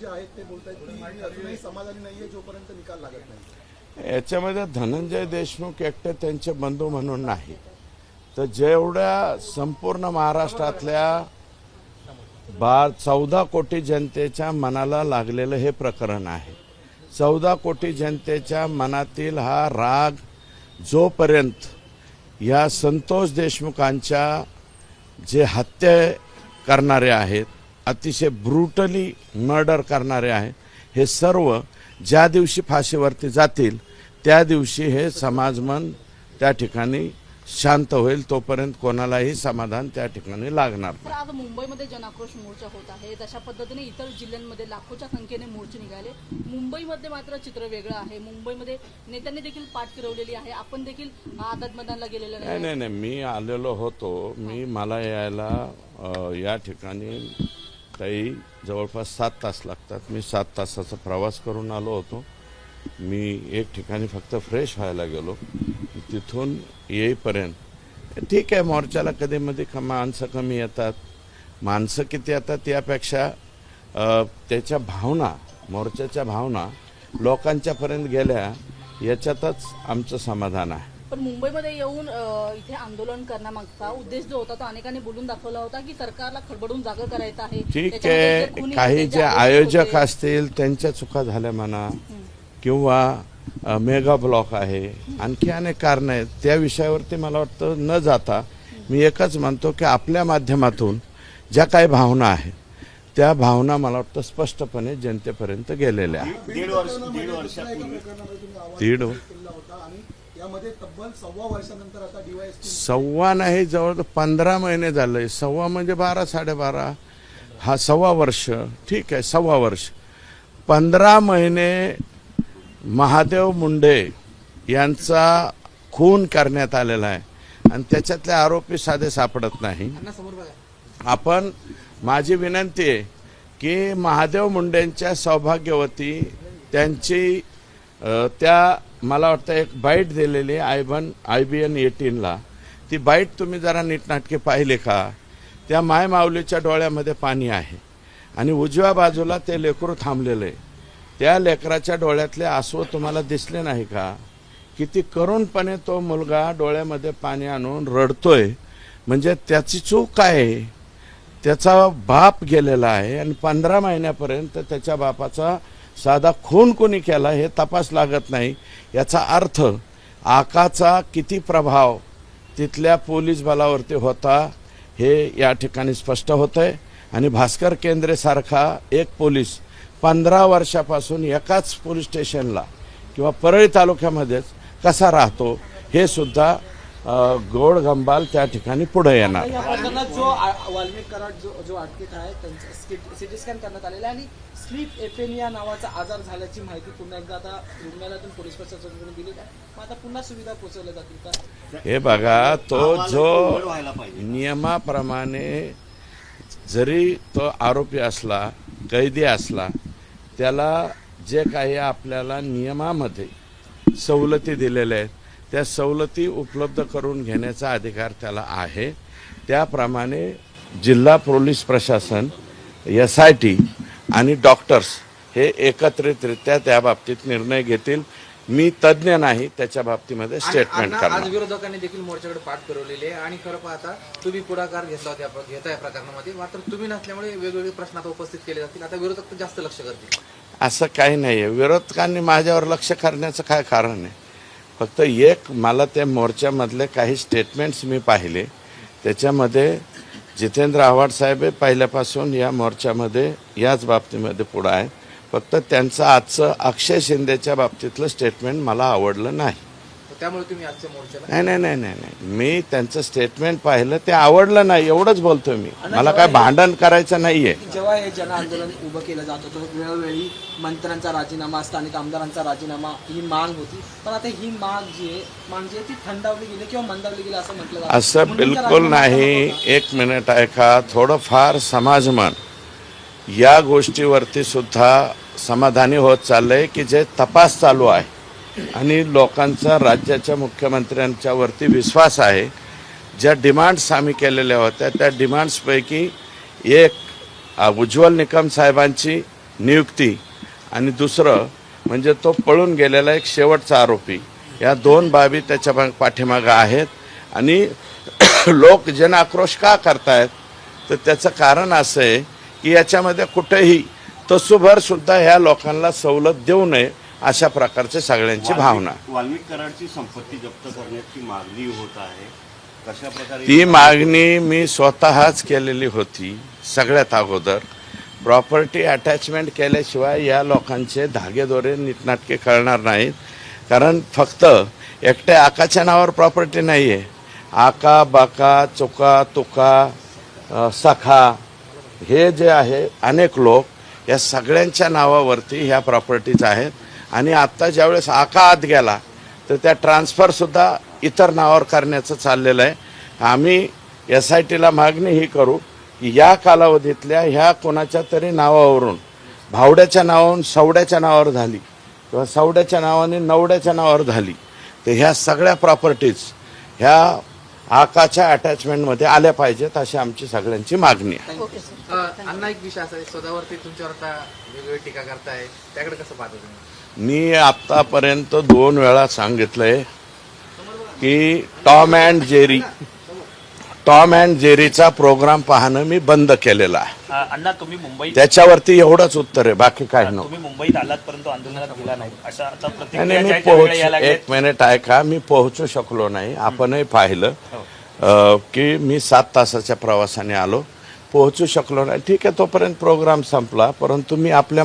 जे आहेत ते बोलतायत की अजूनही समाधानी नाहीये जोपर्यंत निकाल लागत नाही. याच्यामध्ये धनंजय देशमुख एकटे त्यांचे बंधू म्हणून नाही. तर जेवढ्या संपूर्ण महाराष्ट्रातल्या बा चौदा कोटी जनतेच्या मनाला लागलेलं हे प्रकरण आहे. चौदा कोटी जनतेच्या मनातील हा राग जोपर्यंत या संतोष देशमुखांच्या जे हत्या करणारे आहेत अतिशय ब्रुटली मर्डर करणारे आहेत. हे सर्व ज्या दिवशी फाशीवरती जातील त्या दिवशी हे समाजमन त्या ठिकाणी शांत होईल तोपर्यंत कोणालाही समाधान त्या ठिकाणी लागणार आज मुंबईमध्ये जनाक्रोश मोर्चा होत आहे. तशा पद्धतीने इतर जिल्ह्यांमध्ये लाखोच्या संख्येने मोर्चे निघाले. मुंबईमध्ये मात्र चित्र वेगळं आहे. मुंबईमध्ये नेत्यांनी देखील पाठ फिरवलेली आहे. आपण देखील आझाद मैदानला गेलेलं नाही नाही. नाही मी आलेलो होतो. मी मला यायला या ठिकाणी काही जवळपास सात तास लागतात. मी सात तासाचा प्रवास करून आलो होतो. मी एक ठिकाणी फक्त फ्रेश व्हायला गेलो. तिथून येईपर्यंत ठीक आहे मोर्चाला कधी मध्ये क- माणसं कमी येतात. माणसं किती येतात यापेक्षा त्याच्या भावना मोर्चाच्या भावना लोकांच्यापर्यंत गेल्या याच्यातच आमचं समाधान आहे. पण मुंबईमध्ये येऊन इथे आंदोलन करण्यामागचा उद्देश जो होता तो अनेकांनी बोलून दाखवला होता की सरकारला खडबडून जागा करायचं आहे. ठीक आहे. काही जे आयोजक असतील त्यांच्या चुका झाल्या म्हणा किंवा मेगा ब्लॉक आहे. आणखी अनेक कारणं आहेत. त्या विषयावरती मला वाटतं न जाता मी एकच म्हणतो की आपल्या माध्यमातून ज्या काही भावना आहेत त्या भावना मला वाटतं स्पष्टपणे जनतेपर्यंत गेलेल्या आहेत. दीड यामध्ये तब्बल सव्वा वर्षानंतर आता सव्वा नाही जवळ पंधरा महिने झाले सव्वा म्हणजे बारा साडेबारा. हा सव्वा वर्ष. ठीक आहे सव्वा वर्ष. पंधरा महिने महादेव मुंडे यांचा खून करण्यात आलेला आहे. आणि त्याच्यातले आरोपी साधे सापडत नाही. आपण माझी विनंती आहे की महादेव मुंडेंच्या सौभाग्यवती त्यांची त्या मला वाटतं एक बाईट दिलेली आय बन आय बी एन एटीनला. ती बाईट तुम्ही जरा नीटनाटके पाहिले का? त्या माय माऊलीच्या डोळ्यामध्ये पाणी आहे. आणि उजव्या बाजूला ते लेकरू थांबलेलं. आहे त्या लेकराच्या डोळ्यातले आसव तुम्हाला दिसले नाही का? किती करुणपणे तो मुलगा डोळ्यामध्ये पाणी आणून रडतोय. म्हणजे त्याची चूक काय? आहे त्याचा बाप गेलेला आहे आणि पंधरा महिन्यापर्यंत त्याच्या बापाचा साधा खून कोणी केला हे तपास लागत नाही. याचा अर्थ आकाचा किती प्रभाव तिथल्या पोलीस बलावरती होता हे या ठिकाणी स्पष्ट होतं आहे आणि भास्कर केंद्रेसारखा एक पोलीस पंधरा वर्षापासून एकाच पोलीस स्टेशनला किंवा परळी तालुक्यामध्येच कसा राहतो हे सुद्धा गोड गंबाल त्या ठिकाणी पुढे येणार. जो आ- वाल्मिक कराड जो जो अटकेत आहे त्यांचं सिटी स्कॅन करण्यात आलेला आहे आणि स्लीप एपेनिया नावाचा आजार झाल्याची माहिती पुन्हा एकदा आता रुग्णालयातून पोलीस प्रशासनाकडून दिली आहे. आता पुन्हा सुविधा पोहोचवल्या जातील का? हे बघा तो जो नियमाप्रमाणे जरी तो आरोपी असला कैदी असला त्याला जे काही आपल्याला नियमामध्ये सवलती दिलेल्या आहेत त्या सवलती उपलब्ध करून घेण्याचा अधिकार त्याला आहे. त्याप्रमाणे जिल्हा पोलीस प्रशासन एस आय टी आणि डॉक्टर्स हे एकत्रितरित्या त्या बाबतीत निर्णय घेतील. मी तज्ज्ञ नाही त्याच्या बाबतीमध्ये स्टेटमेंट आज करणार. विरोधकांनी देखील मोर्चाकडे पाठ फिरवलेली आहे आणि खरं पाहता तुम्ही पुढाकार घेतला होता या- घेता या प्रकरणामध्ये. मात्र तुम्ही नसल्यामुळे वेगवेगळे प्रश्न आता उपस्थित केले जातील. आता विरोधक जास्त लक्ष करतील. असं काही नाही आहे विरोधकांनी माझ्यावर लक्ष करण्याचं काय कारण आहे? फक्त एक मला त्या मोर्चामधले काही स्टेटमेंट्स मी पाहिले. त्याच्यामध्ये जितेंद्र आव्हाड साहेब हे पहिल्यापासून या मोर्चामध्ये याच बाबतीमध्ये पुढं आहे फक्त त्यांचं आजचं अक्षय शिंदेच्या बाबतीतलं स्टेटमेंट मला आवडलं नाही. त्यामुळे तुम्ही आजच्या मोर्चाला नाही नाही नाही नाही नाही. मी त्यांचं स्टेटमेंट पाहिलं ते आवडलं नाही एवढंच बोलतोय मी. मला काय भांडण करायचं नाही आहे जेव्हा हे जन आंदोलन उभं केलं जात होतं वेळोवेळी मंत्र्यांचा राजीनामा स्थानिक आमदारांचा राजीनामा ही माग होती. पण आता ही माग जी आहे माग जी आहे ती थंडावली गेली किंवा मंदावली गेली असं म्हटलं जातं. असं बिलकुल नाही. होता. एक मिनिट ऐका. थोडंफार समाजमन. या गोष्टीवरती सुद्धा समाधानी होत चाललंय की जे तपास चालू आहे. आणि लोकांचा राज्याच्या मुख्यमंत्र्यांच्या वरती विश्वास आहे. ज्या डिमांड्स आम्ही केलेल्या होत्या त्या डिमांड्सपैकी एक उज्ज्वल निकम साहेबांची नियुक्ती आणि दुसरं म्हणजे तो पळून गेलेला एक शेवटचा आरोपी. या दोन बाबी त्याच्या पाठीमागं आहेत आणि लोक जन आक्रोश का करतायत? तर त्याचं कारण असं आहे की याच्यामध्ये कुठेही तसूभर सुद्धा ह्या लोकांना सवलत देऊ नये. अशा प्रकारची सगळ्यांची भावना. वाल्मिक संपत्ती जप्त करण्याची मागणी होत आहे. कशा प्रकारे ती मागणी मी स्वतःच केलेली होती सगळ्यात अगोदर. प्रॉपर्टी अटॅचमेंट केल्याशिवाय या लोकांचे धागेदोरे नीटनाटके कळणार नाहीत. कारण फक्त एकट्या आकाच्या नावावर प्रॉपर्टी नाही आहे आका बाका चुका तुका सखा हे जे आहे अनेक लोक या सगळ्यांच्या नावावरती ह्या प्रॉपर्टीज आहेत. आणि आत्ता ज्यावेळेस आका आत गेला तर त्या ट्रान्सफरसुद्धा इतर नावावर करण्याचं चाललेलं आहे. आम्ही एस आय टीला मागणी ही करू की या कालावधीतल्या ह्या कोणाच्या तरी नावावरून भावड्याच्या नावावरून सवड्याच्या नावावर झाली किंवा सवड्याच्या नावाने नवड्याच्या नावावर झाली तर ह्या सगळ्या प्रॉपर्टीज ह्या आकाच्या अटॅचमेंटमध्ये आल्या पाहिजेत अशी आमची सगळ्यांची मागणी आहे. ओके सर अ, अण्णा एक विषय असा आहे स्वतःवरती तुमच्यावर आता वेगवेगळी टीका करताय त्याकडे कसं पाहता तुम्ही? मी आत्तापर्यंत दोन वेळा सांगितलंय की Tom and Jerry Tom and जेरीचा programme पाहणं मी बंद केलेला आहे. अण्णा तुम्ही मुंबईत त्याच्यावरती एवढंच उत्तर आहे बाकी काय तुम्ही मुंबईत आलात परंतु आंदोलनात गेला नाही. अशा मी पोहोच एक मिनिट ऐका मी पोहोचू शकलो नाही. आपणही पाहिलं अं, की मी सात तासाच्या प्रवासाने आलो. पोहोचू शकलो नाही. ठीक आहे तोपर्यंत प्रोग्राम संपला परंतु मी आपल्या